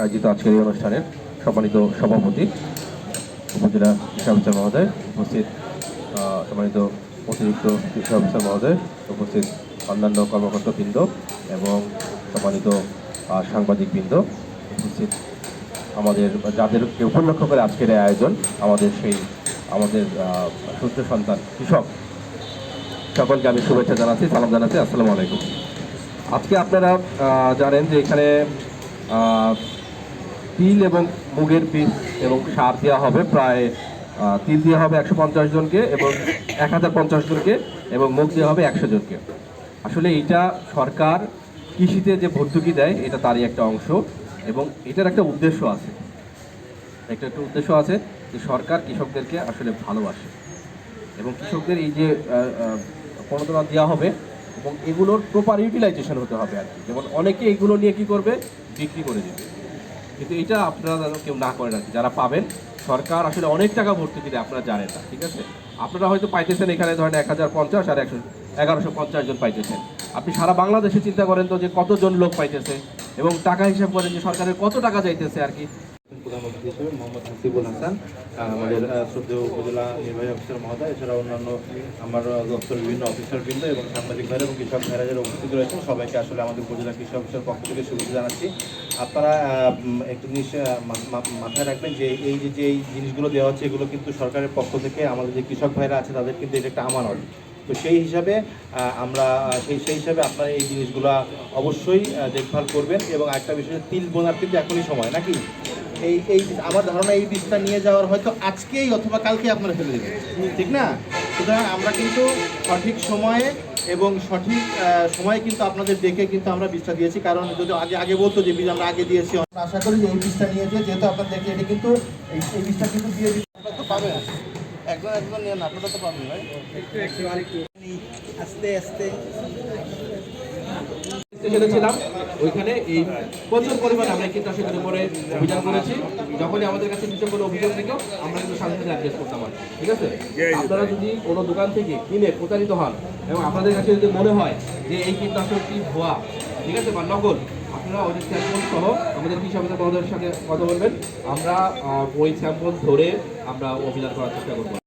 আয়োজিত আজকের এই অনুষ্ঠানের সম্মানিত সভাপতি উপজেলা কৃষি অফিসার মহোদয়, উপস্থিত সম্মানিত অতিরিক্ত কৃষি অফিসার মহোদয়, উপস্থিত অন্যান্য কর্মকর্তাবৃন্দ এবং সম্মানিত সাংবাদিকবৃন্দ, উপস্থিত আমাদের যাদেরকে উপলক্ষ করে আজকের এই আয়োজন, আমাদের সেই, আমাদের সূর্য সন্তান কৃষক, সকলকে আমি শুভেচ্ছা জানাচ্ছি, সালাম জানাচ্ছি, আসসালামু আলাইকুম। আজকে আপনারা জানেন যে এখানে তিল এবং মুগের বীজ এবং সার দেওয়া হবে প্রায় তিল দেওয়া হবে একশো পঞ্চাশ জনকে এবং এক হাজার পঞ্চাশ জনকে এবং মুগ দেওয়া হবে একশো জনকে। আসলে এইটা সরকার কৃষিতে যে ভর্তুকি দেয়, এটা তারই একটা অংশ এবং এটার একটা উদ্দেশ্য আছে। একটা একটা উদ্দেশ্য আছে যে সরকার কৃষকদেরকে আসলে ভালোবাসে এবং কৃষকদের এই যে প্রণোদনা দেওয়া হবে এবং এগুলোর প্রপার ইউটিলাইজেশন হতে হবে আর কি। যেমন অনেকে এগুলো নিয়ে কি করবে? বিক্রি করে দেবে। কিন্তু এটা আপনারা যেন কেউ না করেন আর যারা পাবেন সরকার আসলে অনেক টাকা ভর্তুকি দেয় আপনারা জানেন না ঠিক আছে? আপনারা হয়তো পাইতেছেন এখানে ধরেন এক হাজার পঞ্চাশ আর একশো এগারোশো পঞ্চাশ জন পাইতেছেন। আপনি সারা বাংলাদেশে চিন্তা করেন তো যে কতজন লোক পাইতেছে এবং টাকা হিসাব করেন যে সরকারের কত টাকা যাইতেছে আর কি। প্রধান হিসেবে মোহাম্মদ হাসিবুল হাসান আমাদের শ্রদ্ধেয় উপজেলা নির্বাহী অফিসার মহোদয় এছাড়া অন্যান্য আমার আহ, দপ্তরের বিভিন্ন অফিসারবৃন্দ এবং সাংবাদিক ভাইরা এবং কৃষক ভাইরা যারা উপস্থিত রয়েছেন সবাইকে আসলে আমাদের উপজেলা কৃষি অফিসার পক্ষ থেকে শুভেচ্ছা জানাচ্ছি। আপনারা একটু জিনিস মাথায় রাখবেন যে এই যে যে জিনিসগুলো দেওয়া হচ্ছে, এগুলো কিন্তু সরকারের পক্ষ থেকে আমাদের যে কৃষক ভাইরা আছে, তাদের কিন্তু এটা একটা আমানত। তো সেই হিসাবে আমরা সেই সেই হিসাবে আপনারা এই জিনিসগুলো অবশ্যই দেখভাল করবেন এবং একটা বিষয়, তিল বোনার কিন্তু এখনই সময়, নাকি? এই এই আমার ধারণা এই বীজটা নিয়ে যাওয়ার হয়তো আজকেই অথবা কালকে আপনারা ফেলে দেবেন। ঠিক না? সুতরাং আমরা কিন্তু সঠিক সময়ে এবং সঠিক সময়ে কিন্তু আপনাদের দেখে কিন্তু আমরা বীজটা দিয়েছি। কারণ যদি আগে আগে বলতো যে বীজ আমরা আগে দিয়েছি। আমরা আশা করি যে এই বীজটা নিয়েছে যেহেতু আপনার দেখে এটি কিন্তু এই বীজটা কিন্তু দিয়ে দিচ্ছি আপনারা তো পাবেন। একজন একজন নিয়ে না আপনারা তো পাবেন ভাই। একটু আস্তে আস্তে। স্টেশনে ছিলাম ওইখানে এই প্রচুর পরিমাণ আমরা কিন্তু আসলে উপরে অভিযান করেছি। যখনই আমাদের কাছে কিছু কোনো অভিযোগ থেকে আমরা কিন্তু সাথে সাথে অ্যাড্রেস করতাম ঠিক আছে? আপনারা যদি কোনো দোকান থেকে কিনে প্রতারিত হন এবং আপনাদের কাছে যদি মনে হয় যে এই কীটনাশকটি ভুয়া ঠিক আছে বা নকল আপনারা ওই স্যাম্পল সহ আমাদের কৃষি অফিসার মহোদয়ের সাথে কথা বলবেন। আমরা ওই স্যাম্পল ধরে আমরা অভিযান করার চেষ্টা করব।